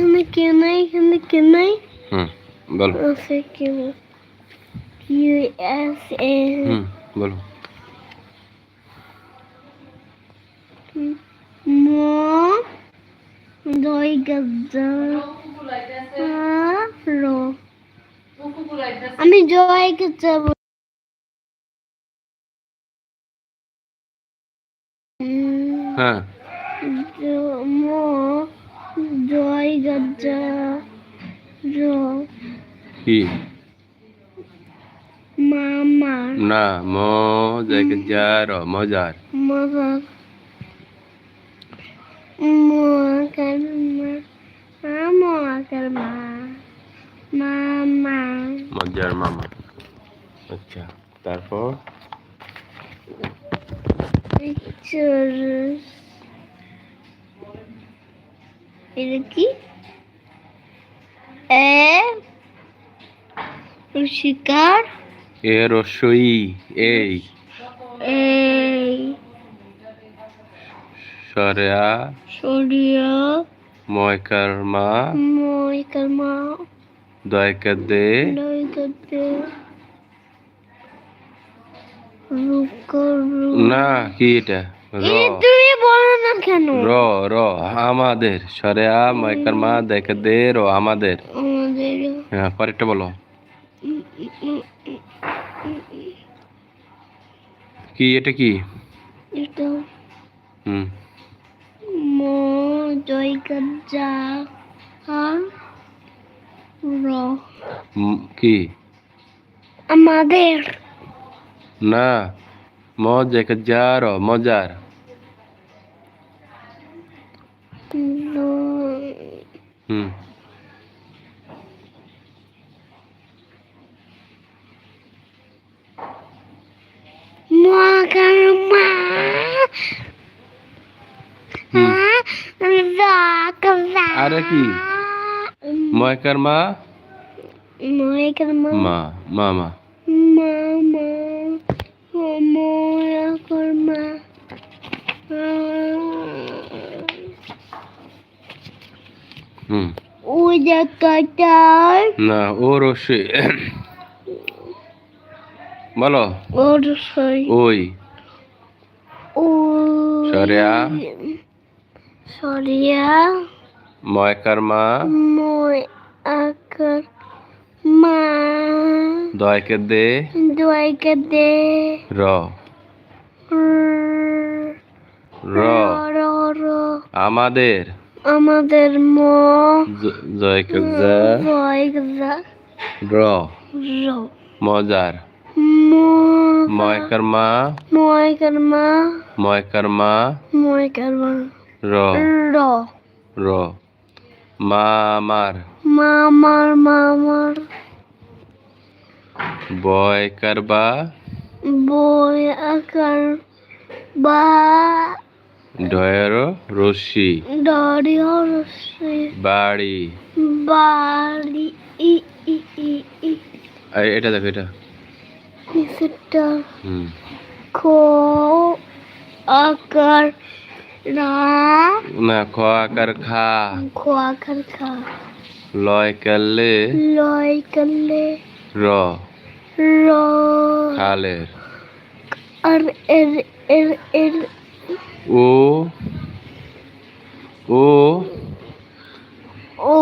এখানে কেউ নাই এখানে কেউ নাই? হুম বলো। আছে কেউ এস এ হুম বলো। ম দই গজ্জা র আমি জয় বল- উম, হ্যাঁ। ম জয় গজ্জা কি? মামা না ম জায়গা যা র মজার মজা ম কর্মা ম কর্মা মামা মজার মামা আচ্ছা তারপর? pictures এটা কি? এ শিকার এ রসই এই। এই। সরেয়া। সরিয়া। ময়কার মা মই কর্মা দয়কার দে রুক রুক না কি এটা? র না কেন? র র আমাদের। সরেয়া ময়কার মা দেখা দে র আমাদের। হ্যাঁ পরেরটা বলো। কি এটা কি? এটা হুম। ম জয় গজ্জা র। কি? আমাদের। না ম জায়গা যা র মজার ল- হুম। মা মা আরে কি? ময়কার মা ময়কার মা মা। মামা মামা ময়কার মা হুম। ওই জায়গাটার না বলো। ওর সই ওই। সরিয়া। সরিয়া। ময়কার মা। আকার মা। দয়কে দে। দোয়াইকে দে। র র র। আমাদের। আমাদের ম জয়কে দোয়াইকে র র। মজার। ম ময়কার মা ময়কার মা ময়কার মা ময়কার মা। র র। র মামার মামার মামার বয়কার বা বই আকার বা ডয়ের রশি। ডরিও রসে বাড়ি। বাড়ি। ই ই ই ই। আর এটা দেখো এটা। নিচেরটা হুম। খো আকার না। না খ আকার খা। খো আকার খা। লয় কালে। লয় করলে র। র। খালের। আর এর এর এর ও ও ও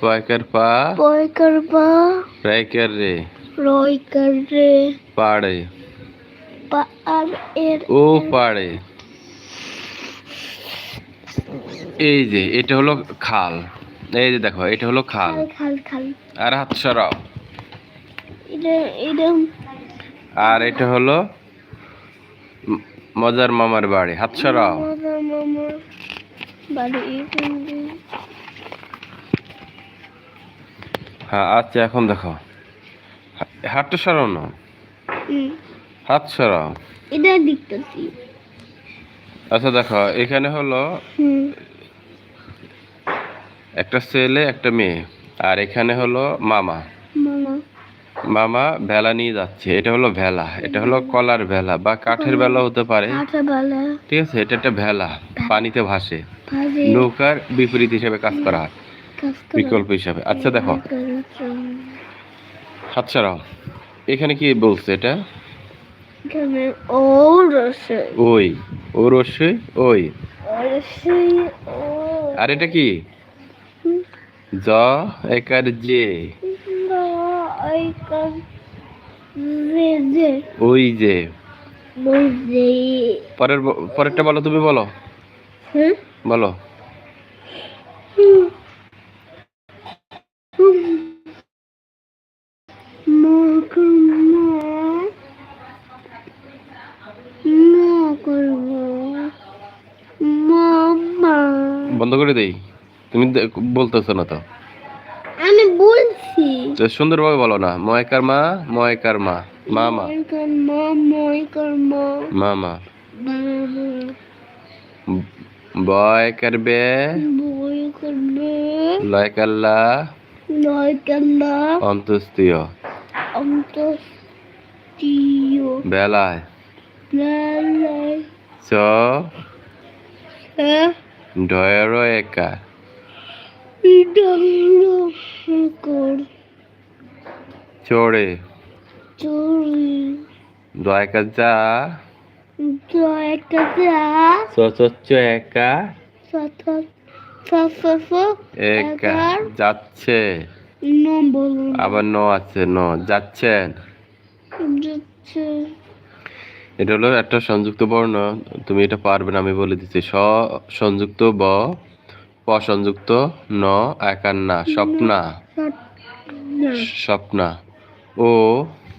পয়কার পা বই করবা রাইকার রে রয় কর রে পাড়ে পা আর এর ও পাড়ে। এই যে এটা হলো খাল এই যে দেখো এটা হলো খাল খাল খাল। আর হাত সরাও। এটা এটা আর এটা হলো মজার মামার বাড়ি হাত সরাও। হ্যাঁ আচ্ছা এখন দেখো। হাতটা সরাও না। হাত সরাও। এটা দেখতেছি। আচ্ছা দেখো এখানে হলো একটা ছেলে একটা মেয়ে আর এখানে হলো মামা। মামা ভেলা নিয়ে যাচ্ছে। এটা হলো ভেলা। এটা হলো কলার ভেলা বা কাঠের ভেলা হতে পারে। ঠিক আছে এটা একটা ভেলা। পানিতে ভাসে। নৌকার বিপরীত হিসেবে কাজ করা হয়। বিকল্প হিসাবে। আচ্ছা দেখো। হাত ছাড়াও এখানে কি বলছে এটা? ওই। ও রসে ওই। আর এটা কি? জ একার যে ওই যে যে ওই যে। পরের পরেরটা বলো তুমি বলো। বলো। বন্ধ করে দেই। তুমি বলতেছো না তো। সুন্দরভাবে বলো না ময়কার মা ময়কার মা মামা। মামা। বাবা বয়কার বে বই করবে। লয়কাল্লা নয়কাল্লা অন্তস্তীয়। বেলায়। চ। ডয়ের একা। ইডালো চড়ে চুরি। দয়কা যা জয়কা সচচ্চ একা। একা। যাচ্ছে। আবার ন আছে ন। যাচ্ছেন। যাচ্ছে। এটা হলো একটা সংযুক্ত বর্ণ। তুমি এটা পারবে না আমি বলে দিচ্ছি। স সংযুক্ত ব প সংযুক্ত ন একার না স্বপ্না। স্বপ্না। ও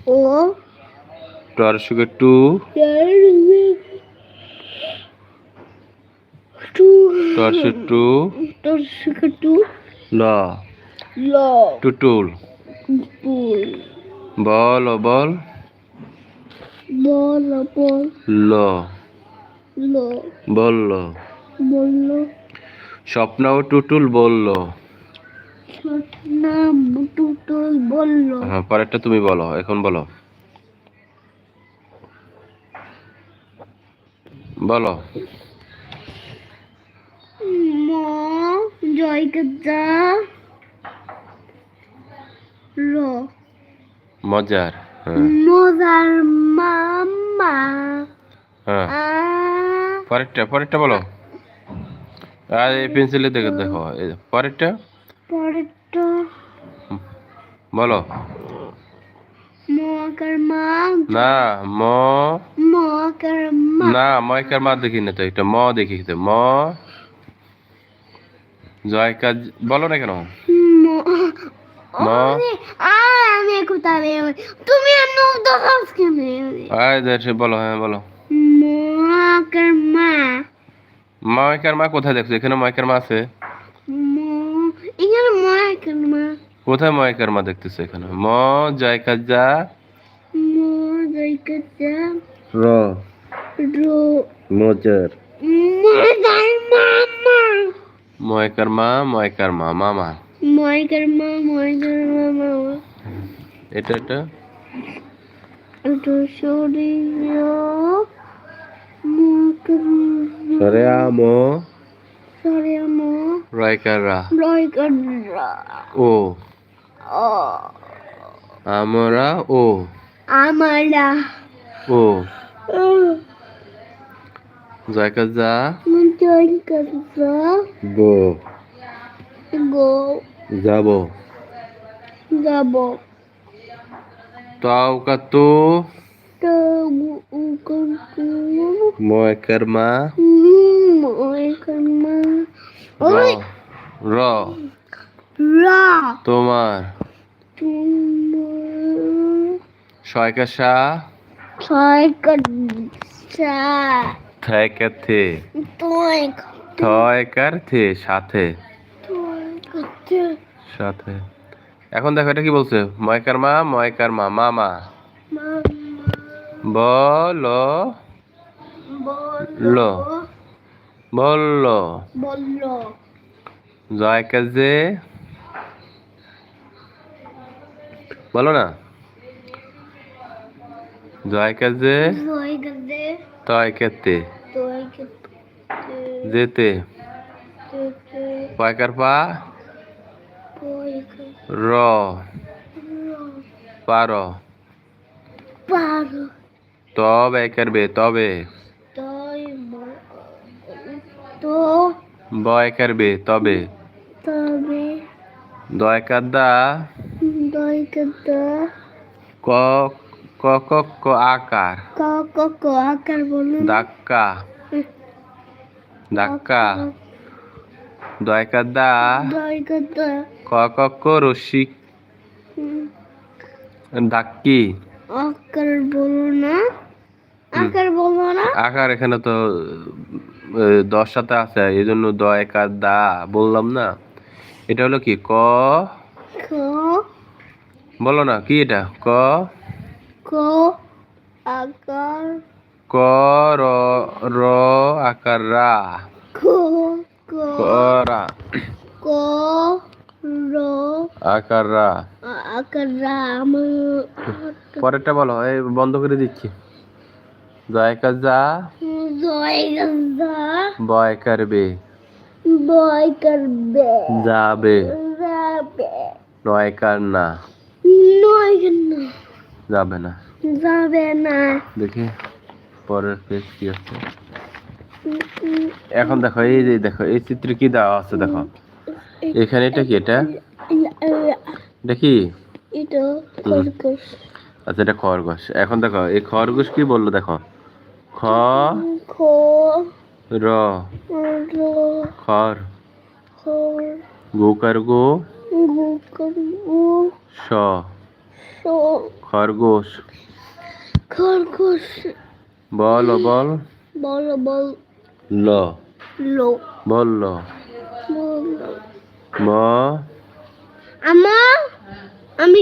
ও টর সুগে টু টর সু টু তোর সুখে টু ল ল টুটুল পুল বল বল বল বল ল ল বলল বলল স্বপ্না ও টুটুল বলল হ্যাঁ পরেরটা তুমি বলো এখন বলো। বলো। মজার হ্যাঁ। মজার মামা। হ্যাঁ। পরেরটা পরেরটা বলো। আর এই পেন্সিলে দেখে দেখো পরেরটা। পরেরটা বলো। মা না ম। মা না ময়কার মা দেখি না তো একটা। ম দেখি তো। ম। বলো না কেন? তুমি বলো হ্যাঁ বলো। মা মা কোথায় দেখছ? এখানে ময়কার মা আছে ম- এখানে মকার মা কোথায় ময়কার মা দেখতেছো এখানে? ম জয়কা যা ম জয়কে যা র। রো। মজার। মজার মামা। ময়কার মা ময়কার মা মামা। ময়কার মা ময়কার মামা। এটা এটা? এটা শরীর মকার সরে আম সরে আমো রয়কার রা রয়কার ও ও। আমরা ও আমারা ও জয়কা যা জয়কার যা বো গো যাব যাব তাওকা তো তো উকন্তু ময়কার মা ময়কার র ওই র রা তোমার তোমার। ছয়কা সা ছয়কার চা থয়কা থে। থয়কার থে সাথে। সাথে। এখন দেখো এটা কি বলছে? ময়কার মা ময়কার মা মামা বল। ল। বলল বলল জয়কা যে বলো না। জয় তয়কাতে তোয় করতে যেতে পয়কার পা? র। পার তব একের তবে। তই তো ব একের বে তবে। তবে। দ একার দা? দই কত ক ক ক ক আকার। ক ক ক আকার বলুন। ধাক্কা। ধাক্কা। দ একার দা দই কত ক ক ক রসিক ধাক্কি। আকার বলো না। আকার বলো না। আকার এখানে তো দশ সাথে আছে এই জন্য দ একার দা বললাম না। এটা হলো কি? ক খ বলো না কি এটা? ক? ক আকার। ক র র আকার রা। ক করা ক র। আকার রা। আকার রাম পরেরটা বলো এই বন্ধ করে দিচ্ছি। জয়কার যা জয় গন্ধা বয় করবে বয় করবে যাবে যাবে নয়কার না। যাবে না। যাবে না। দেখি পরের পেজ কি আছে। এখন দেখো এই যে দেখো এই চিত্রে কি দেওয়া আছে দেখো। এখানে এটা কি এটা? এটা কি? আচ্ছা এটা খরগোশ। এখন দেখো এই খরগোশ কি বলল দেখো? খ খ র র খর গো গু করব স স খরগোশ। খরগোশ। বল বল। বল বল। ল। ল। বল ল বল ম আমি